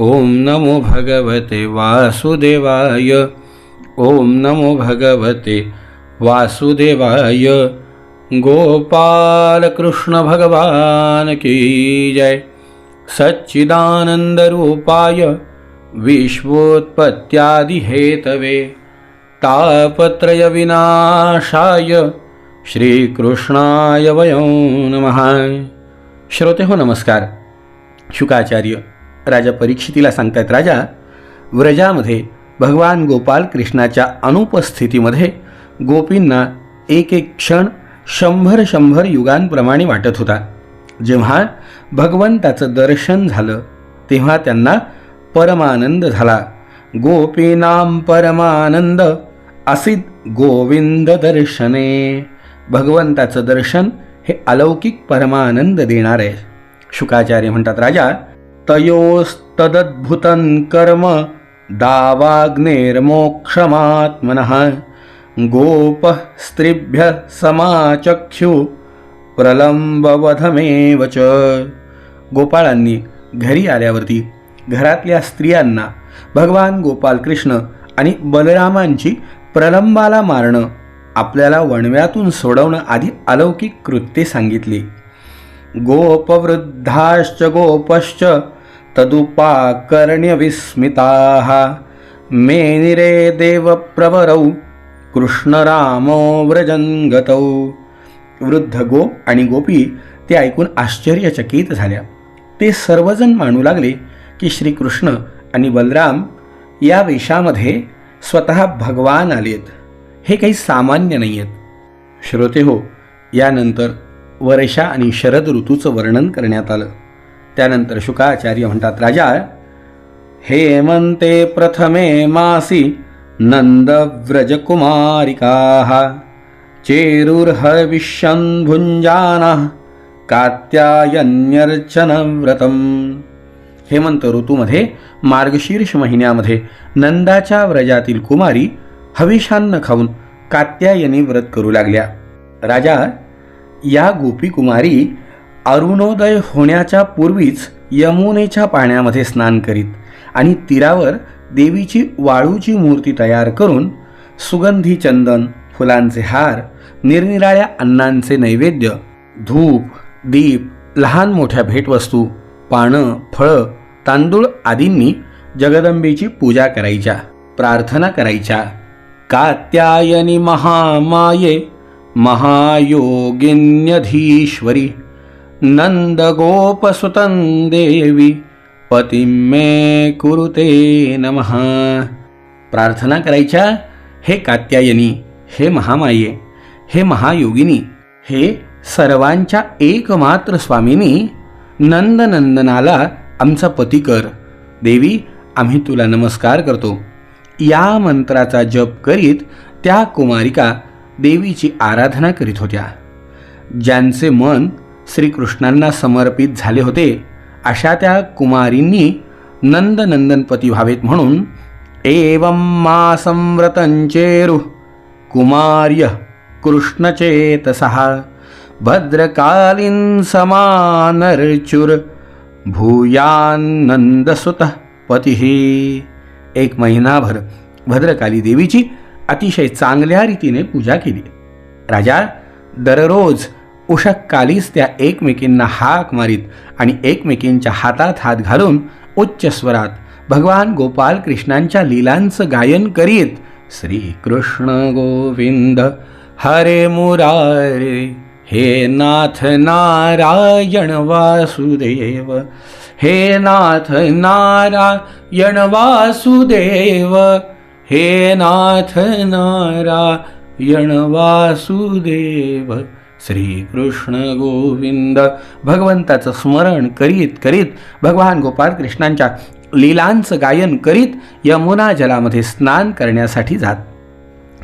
ओम नमो भगवते वासुदेवाय। ओम नमो भगवते वासुदेवाय। गोपाल कृष्ण भगवान की जय। सच्चिदानन्दरूपाय विश्वोत्पत्त्यादिहेतवे। तापत्रयविनाशाय श्रीकृष्णाय वयो नमः। श्रोते हो नमस्कार। शुकाचार्य राजा परीक्षितीला सांगतायत राजा व्रजामध्ये भगवान गोपाल कृष्णाच्या अनुपस्थितीमध्ये गोपींना एक एक क्षण शंभर शंभर युगांप्रमाणे वाटत होता. जेव्हा भगवंताचं दर्शन झालं तेव्हा त्यांना परमानंद झाला. गोपीनाम परमानंद असित गोविंद दर्शने. भगवंताचं दर्शन हे अलौकिक परमानंद देणार आहे. शुकाचार्य म्हणतात राजा तयोस्तदद्भुतं कर्म दावाग्नेर्मोक्षमात्मनः। गोपः स्त्रीभ्यः समाचक्षु प्रलंबवधमेव च। गोपाळांनी घरी आल्यावरती घरातल्या स्त्रियांना भगवान गोपाल कृष्ण आणि बलरामांची प्रलंबाला मारणं आपल्याला वणव्यातून सोडवणं आधी अलौकिक कृत्ये सांगितली. गोपवृद्धाश्च गोपश्च तदुपाकर्ण्यविस्मिताः। मेनिरे देवप्रवरौ कृष्णरामो व्रजङ्गतौ। वृद्ध गोप आणि गोपी ते ऐकून आश्चर्यचकित झाल्या. ते सर्वजण मानू लागले की श्रीकृष्ण आणि बलराम या वेशामध्ये स्वतः भगवान आलेत. हे काही सामान्य नाही आहेत श्रोते हो यानंतर वर्षा आणि शरद ऋतूचं वर्णन करण्यात आलं. त्यानंतर शुकाचार्य म्हणतात राजा हेमंते प्रथमे मासी नंदव्रजकुमारिकाः चेरुर्हविष्यन्भुञ्जानः कात्यायन्यर्चनव्रतम्. हेमंत ऋतूमध्ये मार्गशीर्ष महिन्यामध्ये नंदाच्या व्रजातील कुमारी हविषान्न खाऊन कात्यायनी व्रत करू लागल्या. राजा या गोपी कुमारी अरुणोदय होण्याच्या पूर्वीच यमुनेच्या पाण्यामध्ये स्नान करीत आणि तीरावर देवीची वाळूची मूर्ती तयार करून सुगंधी चंदन फुलांचे हार निरनिराळ्या अन्नांचे नैवेद्य धूप दीप लहान मोठ्या भेटवस्तू पानं फळं तांदूळ आदींनी जगदंबेची पूजा करायच्या प्रार्थना करायच्या. कात्यायनी महामाये महायोगिन्यधीश्वरी। नंदगोपसुतं देवी पतिं मे कुरुते नमः। प्रार्थना करायच्या हे कात्यायनी हे महामाये हे महायोगिनी हे सर्वांच्या एकमात्र स्वामिनी नंदनंदनाला आमचा पती कर. देवी आम्ही तुला नमस्कार करतो. या मंत्राचा जप करीत त्या कुमारिका देवीची आराधना करीत होत्या. ज्यांचे मन श्रीकृष्णांना समर्पित झाले होते अशा त्या कुमारींनी नंदनंदनपती व्हावेत म्हणून एवं मा संव्रतंचेरु कुमार्य कृष्णचेतसः भद्रकालीन समानर्चुर भूयानंदसुत पतिः। एक महिनाभर भद्रकाली देवीची अतिशय चांगल्या रीतीने पूजा केली. राजा दररोज उषक्कालीच त्या एकमेकींना हाक मारीत आणि एकमेकींच्या हातात हात घालून उच्च स्वरात भगवान गोपाल कृष्णांच्या लीलांचं गायन करीत श्रीकृष्ण गोविंद हरे मुरारे हे नाथ नारायण वासुदेव हे नाथ नारायण वासुदेव हे नाथ नारायण वासुदेव। श्रीकृष्ण गोविंद भगवंताचं स्मरण करीत करीत भगवान गोपाल कृष्णांच्या लीलांचं गायन करीत यमुना जलामध्ये स्नान करण्यासाठी जात.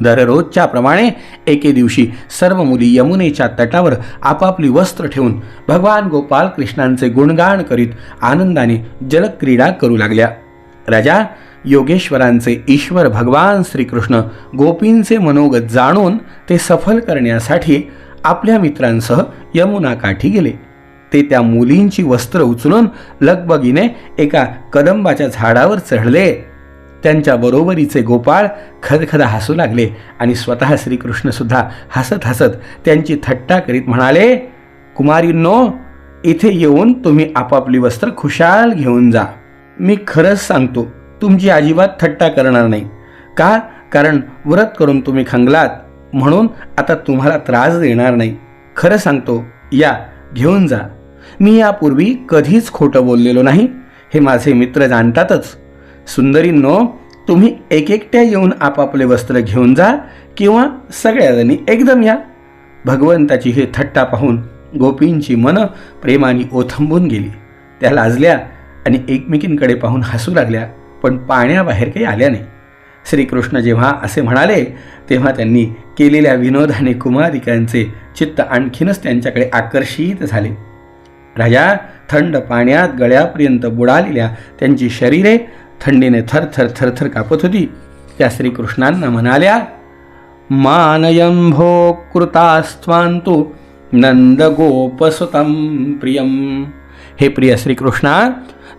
दररोजच्या प्रमाणे एके दिवशी सर्व मुली यमुनेच्या तटावर आपापली वस्त्र ठेवून भगवान गोपाल कृष्णांचे गुणगान करीत आनंदाने जलक्रीडा करू लागल्या. राजा योगेश्वरांचे ईश्वर भगवान श्रीकृष्ण गोपींचे मनोगत जाणून ते सफल करण्यासाठी आपल्या मित्रांसह यमुना काठी गेले. ते त्या मुलींची वस्त्र उचलून लगबगीने एका कदंबाच्या झाडावर चढले. त्यांच्या बरोबरीचे गोपाळ खदखदा हसू लागले आणि स्वतः श्रीकृष्णसुद्धा हसत हसत त्यांची थट्टा करीत म्हणाले कुमारींनो इथे येऊन तुम्ही आपापली वस्त्र खुशाल घेऊन जा. मी खरंच सांगतो तुमची अजिबात थट्टा करणार नाही. का? कारण व्रत करून तुम्ही खंगलात. म्हणून आता तुम्हाला त्रास देणार नाही. खरं सांगतो या घेऊन जा. मी यापूर्वी कधीच खोटं बोललेलो नाही. हे माझे मित्र जाणतातच. सुंदरींनो तुम्ही एक एकट्या येऊन आपापले वस्त्र घेऊन जा किंवा सगळ्याजणी एकदम या. भगवंताची हे थट्टा पाहून गोपींची मनं प्रेमाने ओथंबून गेली. त्या लाजल्या आणि एकमेकींकडे पाहून हसू लागल्या पण पाण्याबाहेर काही आल्या नाही. श्रीकृष्ण जेव्हा असे म्हणाले तेव्हा त्यांनी केलेल्या विनोदाने कुमारिकांचे चित्त आणखीनच त्यांच्याकडे आकर्षित झाले. राजा थंड पाण्यात गळ्यापर्यंत बुडालेल्या त्यांची शरीरे थंडीने थरथर थरथर कापत होती. त्या श्रीकृष्णांना म्हणाल्या मानयंभो कृतास्त्वांतु नंदगोपसुतं प्रियम. हे प्रिय श्रीकृष्णा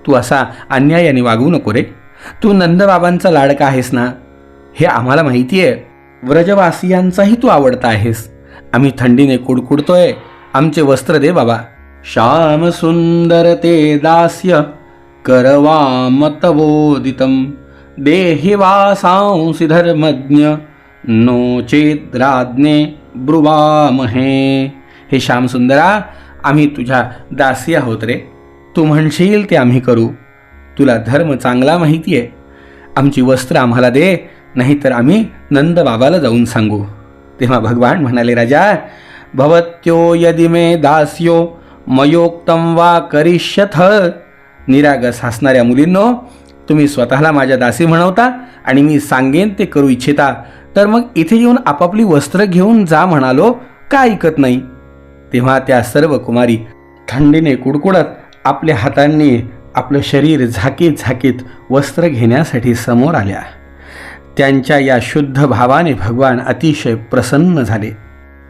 तू असा अन्यायाने वागू नको रे. तू नंदबाबांचा लाडका आहेस ना? हे आम्हाला माहिती आहे व्रजवासियांचाही तू आवडता आहेस. आम्ही थंडीने कुडकुडतोय. आमचे वस्त्र दे बाबा. श्याम सुंदर ते दास्य करवामतवोदितं देहि वासांसि धर्मज्ञ नो चेद्राज्ञे ब्रुवामहे. हे श्यामसुंदरा आम्ही तुझ्या दासी आहोत रे. तू म्हणशील ते आम्ही करू. तुला धर्म चांगला माहिती आहे आमची वस्त्र आम्हाला दे नाहीतर आम्ही नंद बाबाला जाऊन सांगू. तेव्हा भगवान म्हणाले राजा भवत्यो यदि मे दास्यो मयोक्तम वा करिष्यथ. निरागस हसणाऱ्या मुलींनो तुम्ही स्वतःला माझ्या दासी म्हणवता आणि मी सांगेन ते करू इच्छिता. तर मग इथे येऊन आपापली वस्त्र घेऊन जा म्हणालो का ऐकत नाही. तेव्हा त्या सर्व कुमारी थंडीने कुडकुडत आपल्या हातांनी आपलं शरीर झाकीत झाकीत वस्त्र घेण्यासाठी समोर आल्या. त्यांच्या या शुद्ध भावाने भगवान अतिशय प्रसन्न झाले.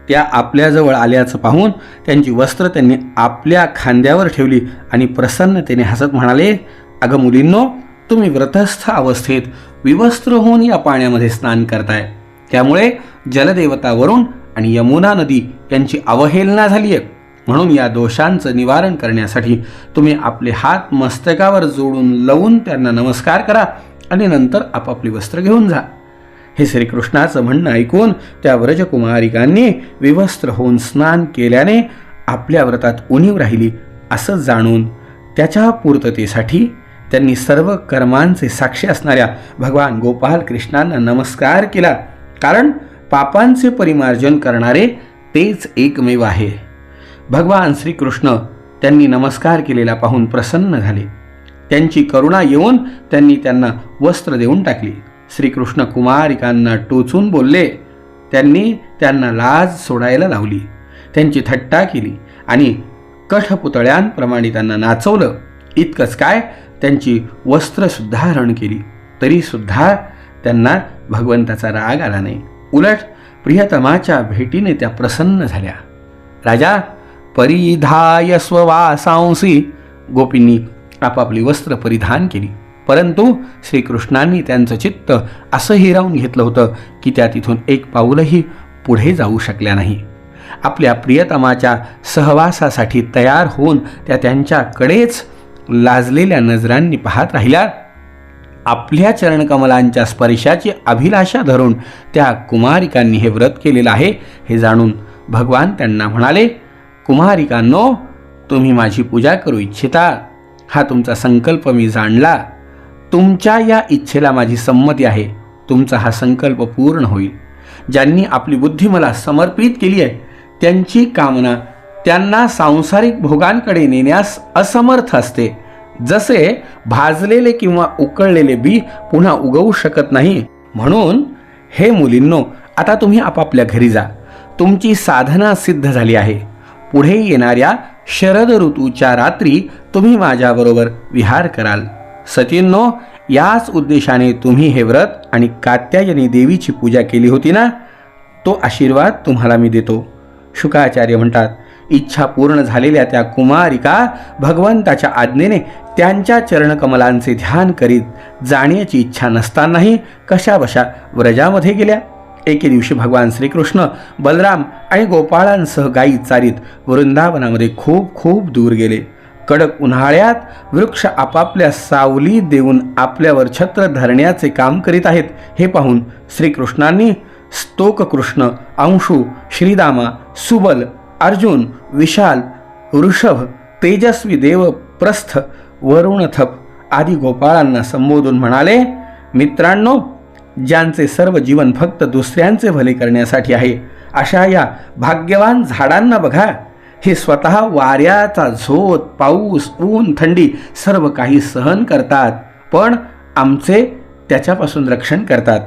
त्या आपल्याजवळ आल्याचं पाहून त्यांची वस्त्र त्यांनी आपल्या खांद्यावर ठेवली आणि प्रसन्नतेने हसत म्हणाले अगं मुलींनो तुम्ही व्रतस्थ अवस्थेत विवस्त्र होऊन या पाण्यामध्ये स्नान करताय. त्यामुळे जलदेवतावरून आणि यमुना नदी यांची अवहेलना झाली आहे म्हणून या दोषांचं निवारण करण्यासाठी तुम्ही आपले हात मस्तकावर जोडून लावून त्यांना नमस्कार करा आणि नंतर आपापली वस्त्र घेऊन जा. हे श्रीकृष्णाचं म्हणणं ऐकून त्या व्रजकुमारिकांनी विवस्त्र होऊन स्नान केल्याने आपल्या व्रतात उणीव राहिली असं जाणून त्याच्या पूर्ततेसाठी त्यांनी सर्व कर्मांचे साक्षी असणाऱ्या भगवान गोपाल कृष्णांना नमस्कार केला. कारण पापांचे परिमार्जन करणारे तेच एकमेव आहे. भगवान श्रीकृष्ण त्यांनी नमस्कार केलेला पाहून प्रसन्न झाले. त्यांची करुणा येऊन त्यांनी त्यांना वस्त्र देऊन टाकली. श्रीकृष्ण कुमारिकांना टोचून बोलले. त्यांनी त्यांना लाज सोडायला लावली. त्यांची थट्टा केली आणि कठपुतळ्यांप्रमाणे त्यांना नाचवलं. इतकंच काय त्यांची वस्त्रसुद्धा हरण केली. तरीसुद्धा त्यांना भगवंताचा राग आला नाही. उलट प्रियतमाच्या भेटीने त्या प्रसन्न झाल्या. राजा परिधाय स्ववासांसी. गोपींनी आपापली वस्त्र परिधान केली. परंतु श्रीकृष्णांनी त्यांचं चित्त असं हिरावून घेतलं होतं की त्या तिथून एक पाऊलही पुढे जाऊ शकल्या नाही. आपल्या प्रियतमाच्या सहवासासाठी तयार होऊन त्या त्यांच्याकडेच लाजलेल्या नजरांनी पाहत राहिल्या. आपल्या चरणकमलांच्या स्पर्शाची अभिलाषा धरून त्या कुमारिकांनी हे व्रत केलेलं आहे हे जाणून भगवान त्यांना म्हणाले कुमारिकांनो तुम्ही माझी पूजा करू इच्छिता. हा तुमचा संकल्प मी जाणला. तुमच्या या इच्छेला माझी संमती आहे. तुमचा हा संकल्प पूर्ण होईल. ज्यांनी आपली बुद्धी मला समर्पित केली आहे त्यांची कामना त्यांना सांसारिक भोगांकडे नेण्यास असमर्थ असते. जसे भाजलेले किंवा उकळलेले बी पुन्हा उगवू शकत नाही. म्हणून हे मुलींनो आता तुम्ही आपापल्या घरी जा. तुमची साधना सिद्ध झाली आहे. पुढे येणाऱ्या शरद ऋतूच्या रात्री तुम्ही माझ्याबरोबर विहार कराल. सतींनो याच उद्देशाने तुम्ही हे व्रत आणि कात्यायनी देवीची पूजा केली होती ना? तो आशीर्वाद तुम्हाला मी देतो. शुकाचार्य म्हणतात इच्छा पूर्ण झालेल्या त्या कुमारिका भगवंताच्या आज्ञेने त्यांच्या चरणकमलांचे ध्यान करीत जाण्याची इच्छा नसतानाही कशाबशा व्रजामध्ये गेल्या? एके दिवशी भगवान श्रीकृष्ण बलराम आणि गोपाळांसह गायी चारीत वृंदावनामध्ये खूप खूप दूर गेले. कडक उन्हाळ्यात वृक्ष आपापल्या सावली देऊन आपल्यावर छत्र धरण्याचे काम करीत आहेत हे पाहून श्रीकृष्णांनी स्तोककृष्ण अंशू श्रीदामा सुबल अर्जुन विशाल ऋषभ तेजस्वी देव प्रस्थ वरुणथप आदी गोपाळांना संबोधून म्हणाले मित्रांनो ज्यांचे सर्व जीवन फक्त दुसऱ्यांचे भले करण्यासाठी आहे अशा या भाग्यवान झाडांना बघा. हे स्वतः वाऱ्याचा झोत पाऊस ऊन थंडी सर्व काही सहन करतात पण आमचे त्याच्यापासून रक्षण करतात.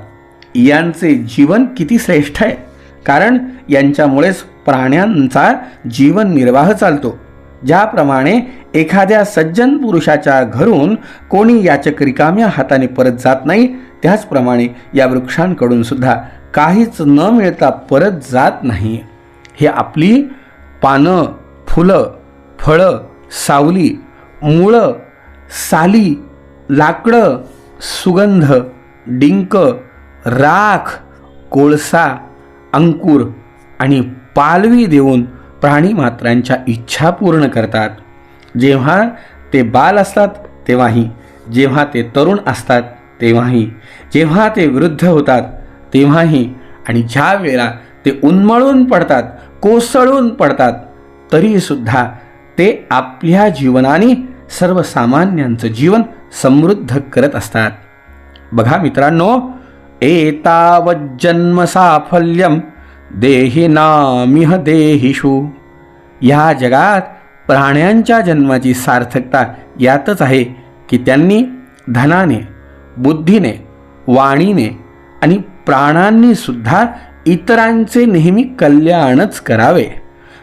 यांचे जीवन किती श्रेष्ठ आहे? कारण यांच्यामुळेच प्राण्यांचा जीवन निर्वाह चालतो. ज्याप्रमाणे एखाद्या सज्जन पुरुषाच्या घरून कोणी याचक रिकाम्या हाताने परत जात नाही त्याचप्रमाणे या वृक्षांकडून सुद्धा काहीच न मिळता परत जात नाही. हे आपली पानं फुलं फळं सावली मुळं साली लाकडं सुगंध डिंक राख कोळसा अंकुर आणि पालवी देऊन प्राणीमात्रांच्या इच्छा पूर्ण करतात. जेव्हा ते बाल असतात तेव्हाही. जेव्हा ते तरुण असतात तेव्हाही. जेव्हा ते वृद्ध होतात तेव्हाही. आणि ज्या वेळा ते उन्मळून पडतात कोसळून पडतात तरीसुद्धा ते आपल्या जीवनाने सर्वसामान्यांचं जीवन समृद्ध करत असतात. बघा मित्रांनो एतावज्जन्म साफल्यम देही नामिह देहिषु. ह्या जगात प्राण्यांच्या जन्माची सार्थकता यातच आहे की त्यांनी धनाने बुद्धीने वाणीने आणि प्राणांनी सुद्धा इतरांचे नेहमी कल्याणच करावे.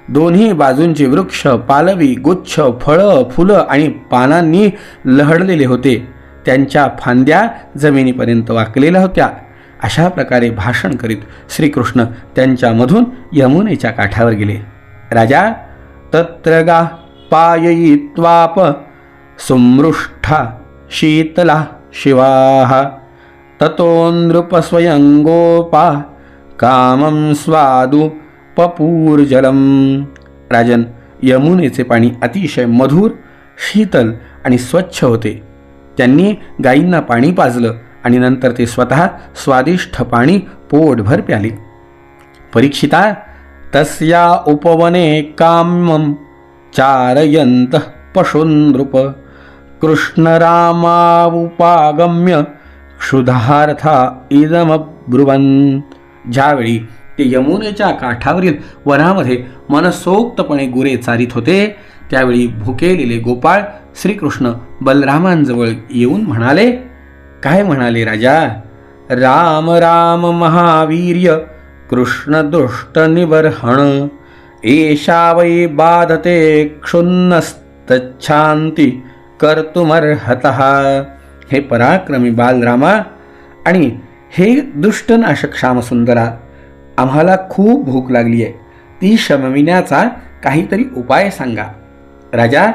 दोन्ही बाजूंचे वृक्ष पालवी गुच्छ फळं फुलं आणि पानांनी लहडलेले होते. त्यांच्या फांद्या जमिनीपर्यंत वाकलेल्या होत्या. अशा प्रकारे भाषण करीत श्रीकृष्ण त्यांच्यामधून यमुनेच्या काठावर गेले. राजा तत्र गा पाययित्वाप सुमृष्ठा शीतला शिवाः ततो नृपस्वयंगोपा कामं स्वादु पपूर्जलम। राजन यमुनेचे पाणी अतिशय मधुर शीतल आणि स्वच्छ होते. त्यांनी गायींना पाणी पाजलं आणि नंतर ते स्वतः स्वादिष्ट पाणी पोटभर प्याले. परीक्षिता तस्या उपवने कामं चारयंत पशुनृप कृष्णरामावुपागम्य क्षुधार्था इदमब्रुवन ज्यावेळी ते यमुनेच्या काठावरील वनामध्ये मनसोक्तपणे गुरे चारित होते त्यावेळी भुकेलेले गोपाळ श्रीकृष्ण बलरामांजवळ येऊन म्हणाले काय म्हणाले राजा? राम राम महावीर्य कृष्ण दुष्ट निबर्हण एषा वै बाधते क्षुन्नस्तच्छांती कर्तुमर्हत। हे पराक्रमी बालरामा आणि हे दुष्टनाशक श्यामसुंदरा आम्हाला खूप भूक लागली आहे ती शमविण्याचा काहीतरी उपाय सांगा. राजा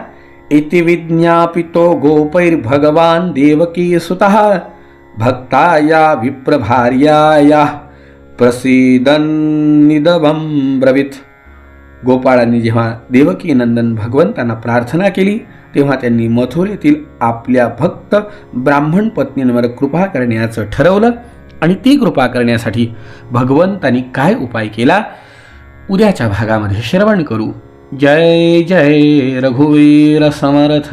इति विज्ञापितो गोपैर्भगवान् देवकीसुतः भक्ताया विप्रभार्यायाः प्रसीदन्निदवं ब्रवीत। गोपाळांनी जेव्हा देवकी नंदन भगवंतांना प्रार्थना केली तेव्हा त्यांनी मथुरेतील आपल्या भक्त ब्राह्मण पत्नींवर कृपा करण्याचं ठरवलं आणि ती कृपा करण्यासाठी भगवंतांनी काय उपाय केला उद्याच्या भागामध्ये श्रवण करू. जय जय रघुवीर समर्थ।